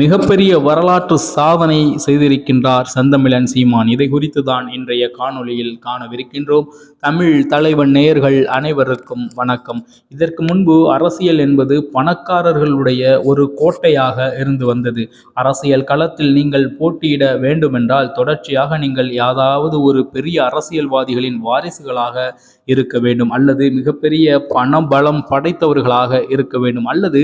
மிகப்பெரிய வரலாற்று சாதனை செய்திருக்கின்றார் செந்தமிழன் சீமான். இதை குறித்து தான் இன்றைய காணொளியில் காணவிருக்கின்றோம். தமிழ் தலைவன் நேயர்கள் அனைவருக்கும் வணக்கம். இதற்கு முன்பு அரசியல் என்பது பணக்காரர்களுடைய ஒரு கோட்டையாக இருந்து வந்தது. அரசியல் களத்தில் நீங்கள் போட்டியிட வேண்டுமென்றால் தொடர்ச்சியாக நீங்கள் யாதாவது ஒரு பெரிய அரசியல்வாதிகளின் வாரிசுகளாக இருக்க வேண்டும். அல்லது மிகப்பெரிய பணபலம் படைத்தவர்களாக இருக்க வேண்டும். அல்லது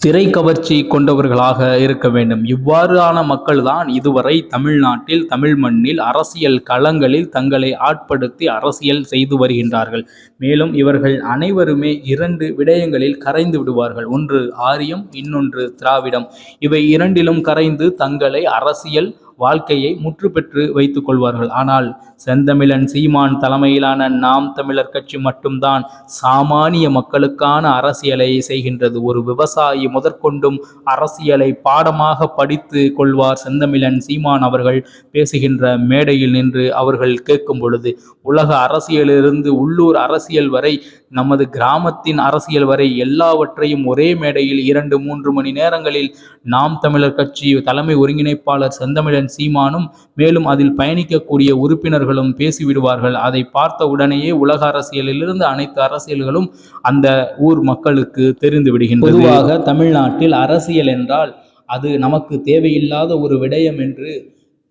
திரை கவர்ச்சி கொண்டவர்களாக இருக்க வேண்டும். இவ்வாறான மக்கள்தான் இதுவரை தமிழ்நாட்டில் தமிழ் மண்ணில் அரசியல் களங்களில் தங்களை ஆட்படுத்தி அரசியல் செய்து வருகின்றார்கள். மேலும் இவர்கள் அனைவருமே இரண்டு விடயங்களில் கரைந்து விடுவார்கள். ஒன்று ஆரியம் இன்னொன்று திராவிடம். இவை இரண்டிலும் கரைந்து தங்களை அரசியல் வாழ்க்கையை முற்றுப்பெற்று வைத்துக் கொள்வார்கள். ஆனால் செந்தமிழன் சீமான் தலைமையிலான நாம் தமிழர் கட்சி மட்டும்தான் சாமானிய மக்களுக்கான அரசியலை செய்கின்றது. ஒரு விவசாயி முதற்கொண்டும் அரசியலை பாடமாக படித்து கொள்வார் செந்தமிழன் சீமான் அவர்கள் பேசுகின்ற மேடையில் நின்று அவர்கள் கேட்கும் பொழுது உலக அரசியலிலிருந்து உள்ளூர் அரசியல் வரை நமது கிராமத்தின் அரசியல் வரை எல்லாவற்றையும் ஒரே மேடையில் இரண்டு மூன்று மணி நேரங்களில் நாம் தமிழர் கட்சி தலைமை ஒருங்கிணைப்பாளர் செந்தமிழன் சீமானும் மேலும் அதில் பயணிக்கக்கூடிய உறுப்பினர்களும் பேசிவிடுவார்கள். அதை பார்த்த உடனேயே உலக அரசியலிலிருந்து அனைத்து அரசியல்களும் அந்த ஊர் மக்களுக்கு தெரிந்து விடுகின்றது. பொதுவாக தமிழ்நாட்டில் அரசியல் என்றால் அது நமக்கு தேவையில்லாத ஒரு விடயம் என்று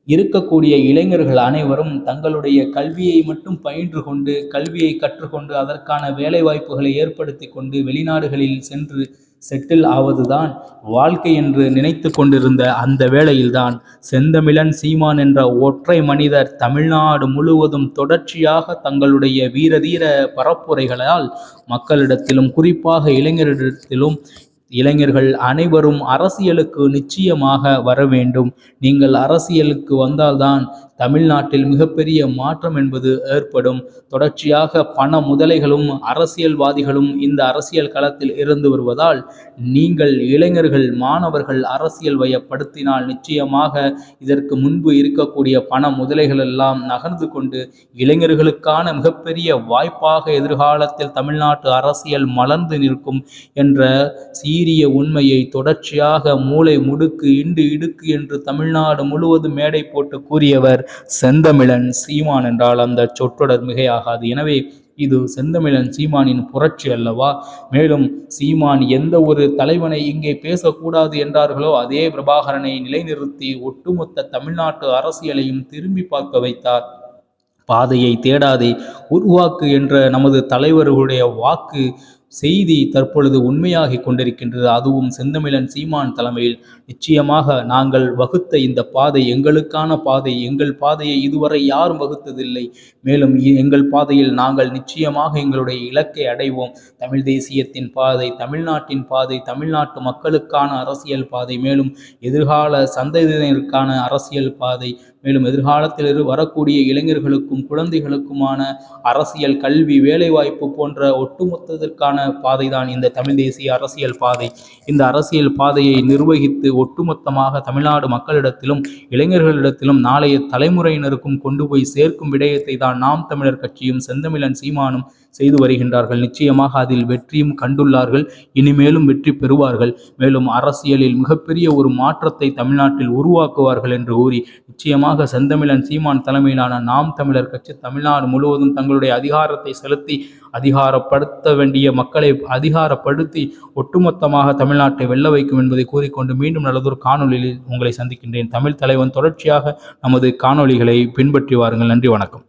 இருக்கக்கூடிய இளைஞர்கள் அனைவரும் தங்களுடைய கல்வியை மட்டும் பயின்று கொண்டு கல்வியை கற்றுக்கொண்டு அதற்கான வேலை வாய்ப்புகளை ஏற்படுத்தி கொண்டு வெளிநாடுகளில் சென்று செட்டில் ஆவதுதான் வாழ்க்கை என்று நினைத்து கொண்டிருந்த அந்த வேளையில்தான் செந்தமிழன் சீமான் என்ற ஒற்றை மனிதர் தமிழ்நாடு முழுவதும் தொடர்ச்சியாக தங்களுடைய வீரதீர பரப்புரைகளால் மக்களிடத்திலும் குறிப்பாக இளைஞரிடத்திலும் இளைஞர்கள் அனைவரும் அரசியலுக்கு நிச்சயமாக வர வேண்டும். நீங்கள் அரசியலுக்கு வந்தால்தான் தமிழ்நாட்டில் மிகப்பெரிய மாற்றம் என்பது ஏற்படும். தொடர்ச்சியாக பண முதலைகளும் அரசியல்வாதிகளும் இந்த அரசியல் களத்தில் இருந்து வருவதால் நீங்கள் இளைஞர்கள் மாணவர்கள் அரசியல் வயப்படுத்தினால் நிச்சயமாக இதற்கு முன்பு இருக்கக்கூடிய பண முதலைகள் எல்லாம் நகர்ந்து கொண்டு இளைஞர்களுக்கான மிகப்பெரிய வாய்ப்பாக எதிர்காலத்தில் தமிழ்நாட்டு அரசியல் மலர்ந்து நிற்கும் என்ற சீரிய உண்மையை தொடர்ச்சியாக மூளை முடுக்கு இண்டு இடுக்கு என்று தமிழ்நாடு முழுவதும் மேடை போட்டு கூறியவர் செந்தமிழன் சீமான் என்றால் அந்த சொற்றொடர் மிகையாகாது. எனவே இது செந்தமிழன் சீமானின் புரட்சி அல்லவா? மேலும் சீமான் எந்த ஒரு தலைவனை இங்கே பேசக்கூடாது என்றார்களோ அதே பிரபாகரனை நிலைநிறுத்தி ஒட்டுமொத்த தமிழ்நாட்டு அரசியலையும் திரும்பி பார்க்க வைத்தார். பாதையை தேடாதே உருவாக்கு என்ற நமது தலைவர்களுடைய வாக்கு செய்தி தற்பொழுது உண்மையாகி கொண்டிருக்கின்றது. அதுவும் செந்தமிழன் சீமான் தலைமையில். நிச்சயமாக நாங்கள் வகுத்த இந்த பாதை எங்களுக்கான பாதை. எங்கள் பாதையை இதுவரை யாரும் வகுத்ததில்லை. மேலும் எங்கள் பாதையில் நாங்கள் நிச்சயமாக எங்களுடைய இலக்கை அடைவோம். தமிழ் தேசியத்தின் பாதை தமிழ்நாட்டின் பாதை தமிழ்நாட்டு மக்களுக்கான அரசியல் பாதை மேலும் எதிர்கால சந்ததியினருக்கான அரசியல் பாதை மேலும் எதிர்காலத்தில் வரக்கூடிய இளைஞர்களுக்கும் குழந்தைகளுக்குமான அரசியல் கல்வி வேலைவாய்ப்பு போன்ற ஒட்டுமொத்தத்திற்கான சரியான பாதைதான் இந்த தமிழ் தேசிய அரசியல் பாதை. இந்த அரசியல் பாதையை நிர்வகித்து ஒட்டுமொத்தமாக தமிழ்நாடு மக்களிடத்திலும் இளைஞர்களிடத்திலும் நாளைய தலைமுறையினருக்கும் கொண்டு போய் சேர்க்கும் விடயத்தை தான் நாம் தமிழர் கட்சியும் செந்தமிழன் சீமானும் செய்து வருகின்றார்கள். நிச்சயமாக அதில் வெற்றியும் கண்டுள்ளார்கள். இனிமேலும் வெற்றி பெறுவார்கள். மேலும் அரசியலில் மிகப்பெரிய ஒரு மாற்றத்தை தமிழ்நாட்டில் உருவாக்குவார்கள் என்று கூறி நிச்சயமாக செந்தமிழன் சீமான் தலைமையிலான நாம் தமிழர் கட்சி தமிழ்நாடு முழுவதும் தங்களுடைய அதிகாரத்தை செலுத்தி அதிகாரப்படுத்த வேண்டிய மக்களை அதிகாரப்படுத்தி ஒட்டுமொத்தமாக தமிழ்நாட்டை வெல்ல வைக்கும் என்பதை கூறிக்கொண்டு மீண்டும் நல்லதொரு காணொலியில் உங்களை சந்திக்கின்றேன். தமிழ் தலைவன் தொடர்ச்சியாக நமது காணொலிகளை பின்பற்றி வாருங்கள். நன்றி வணக்கம்.